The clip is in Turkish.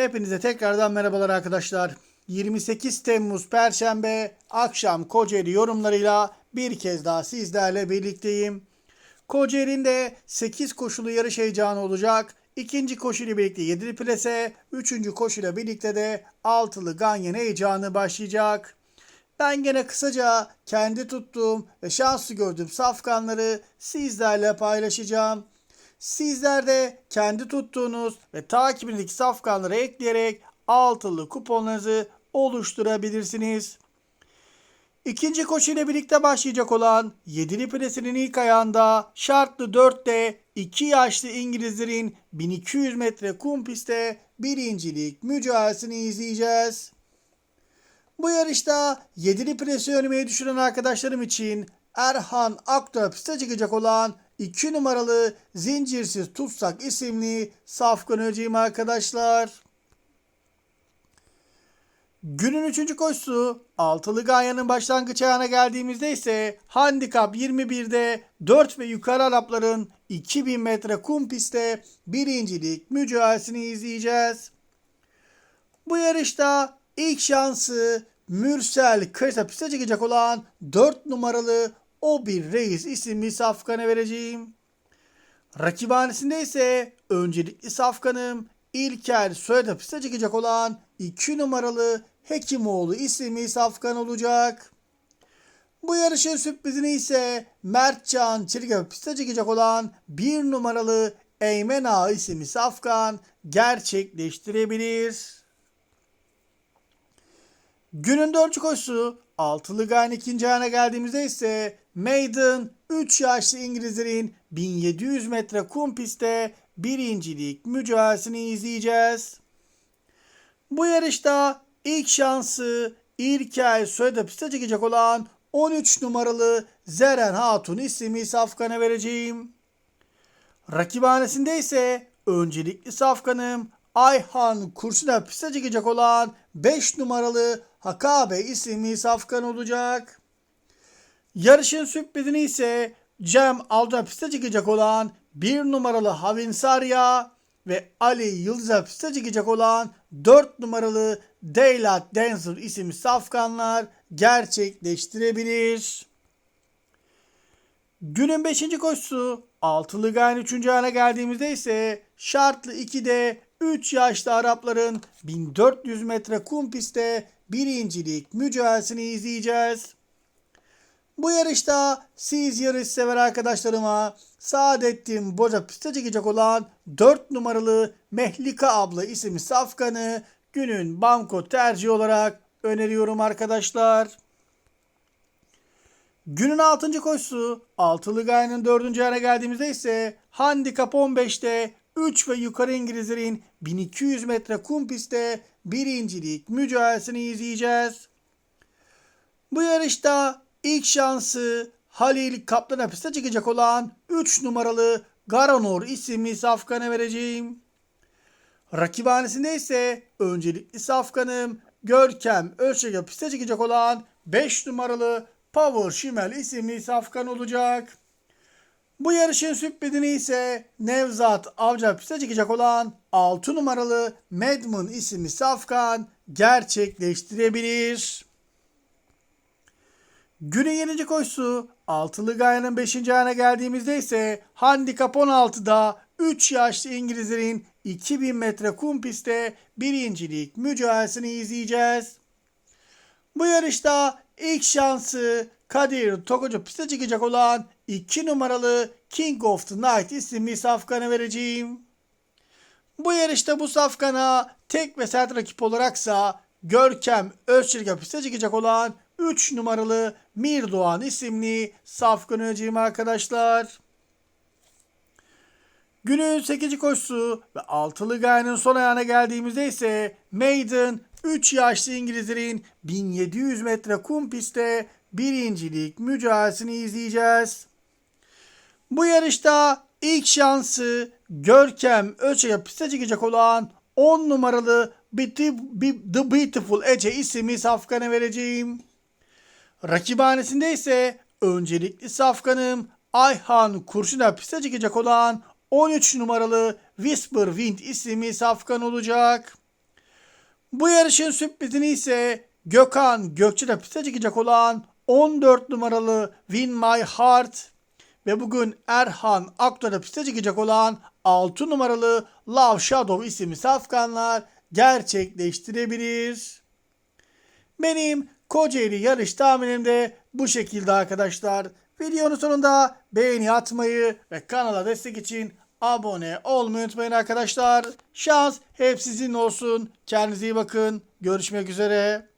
Hepinize tekrardan merhabalar arkadaşlar. 28 Temmuz Perşembe akşam Kocaeli yorumlarıyla bir kez daha sizlerle birlikteyim. Kocaeli'nde 8 koşulu yarış heyecanı olacak. İkinci koşuyla birlikte 7'li plase, üçüncü koşuyla birlikte de altılı ganyan heyecanı başlayacak. Ben gene kısaca kendi tuttuğum ve şanslı gördüğüm safkanları sizlerle paylaşacağım. Sizler de kendi tuttuğunuz ve takibindeki safkanları ekleyerek altılı kuponlarınızı oluşturabilirsiniz. İkinci koşu ile birlikte başlayacak olan 7'li presinin ilk ayağında şartlı 4'te 2 yaşlı İngilizlerin 1200 metre kum pistte birincilik mücadelesini izleyeceğiz. Bu yarışta 7'li presi önüme düşüren arkadaşlarım için Erhan Akta piste çıkacak olan 2 numaralı Zincirsiz Tutsak isimli safkan öceyim arkadaşlar. Günün 3. koşusu altılı ganyanın başlangıç ayağına geldiğimizde ise handikap 21'de 4 ve yukarı Arapların 2000 metre kum pistte birincilik mücadelesini izleyeceğiz. Bu yarışta ilk şansı Mürsel Kaysa piste çıkacak olan 4 numaralı O Bir Reis isimli safkana vereceğim. Rakibhanesinde ise öncelikli safkanım İlker Soyad'a piste çıkacak olan 2 numaralı Hekimoğlu isimli safkan olacak. Bu yarışın sürprizini ise Mertcan Çirge piste çıkacak olan 1 numaralı Eymen Ağa isimli safkan gerçekleştirebilir. Günün dördüncü koşusu altılı gayen ikinci ayağına geldiğimizde ise Maiden 3 yaşlı İngilizlerin 1700 metre kum pistte birincilik mücadelesini izleyeceğiz. Bu yarışta ilk şansı İlkel Soyad'a piste çıkacak olan 13 numaralı Zeren Hatun isimli safkana vereceğim. Rakibhanesinde ise öncelikli safkanım Ayhan Kurşun'a piste çıkacak olan 5 numaralı Hakabe isimli safkan olacak. Yarışın sürprizini ise Cem Alda piste çıkacak olan 1 numaralı Havin Sarya ve Ali Yıldız'a piste çıkacak olan 4 numaralı Daylight Dancer isimli safkanlar gerçekleştirebilir. Günün 5. koşusu altılı gayen 3. ayağına geldiğimizde ise şartlı 2'de 3 yaşlı Arapların 1400 metre kum pistte birincilik mücadelesini izleyeceğiz. Bu yarışta siz yarış sever arkadaşlarıma Saadettin Boza piste çıkacak olan 4 numaralı Mehlika abla isimli safkanı günün banko tercihi olarak öneriyorum arkadaşlar. Günün 6. koşusu altılı gayenin 4. ayağına geldiğimizde ise handikap 15'te 3 ve yukarı İngilizlerin 1200 metre kum pistte birincilik mücadelesini izleyeceğiz. Bu yarışta ilk şansı Halil Kaplan'a piste çıkacak olan 3 numaralı Garanor isimli safkana vereceğim. Rakibhanesinde ise öncelikli safkanım Görkem Ölçek'e piste çıkacak olan 5 numaralı Power Şimel isimli safkan olacak. Bu yarışın sürprizini ise Nevzat Avcı piste çıkacak olan 6 numaralı Madman isimli safkan gerçekleştirebilir. Günün 7. koşusu altılı gayanın 5. ayağına geldiğimizde ise handikap 16'da 3 yaşlı İngilizlerin 2000 metre kum pistte birincilik mücadelesini izleyeceğiz. Bu yarışta ilk şansı Kadir Tokocu piste çıkacak olan 2 numaralı King of the Night isimli safkanı vereceğim. Bu yarışta bu safkana tek ve sert rakip olaraksa Görkem Özçelik'e piste çıkacak olan 3 numaralı Mirdoğan isimli safkan öceyim arkadaşlar. Günün 8. koşusu ve altılı gayenin son ayağına geldiğimizde ise Maiden 3 yaşlı İngilizlerin 1700 metre kum pistte birincilik mücadelesini izleyeceğiz. Bu yarışta ilk şansı Görkem Öçe'ye piste çıkacak olan 10 numaralı The Beautiful Ece isimli safkana vereceğim. Rakibhanesinde ise öncelikli safkanım Ayhan Kurşun'a piste çıkacak olan 13 numaralı Whisper Wind isimli safkan olacak. Bu yarışın sürprizini ise Gökhan Gökçe'de piste çıkacak olan 14 numaralı Win My Heart ve bugün Erhan Aktor'da piste çıkacak olan 6 numaralı Love Shadow isimli safkanlar gerçekleştirebilir. Benim Kocaeli yarış tahminim de bu şekilde arkadaşlar. Videonun sonunda beğeni atmayı ve kanala destek için abone olmayı unutmayın arkadaşlar. Şans hep sizin olsun. Kendinize iyi bakın. Görüşmek üzere.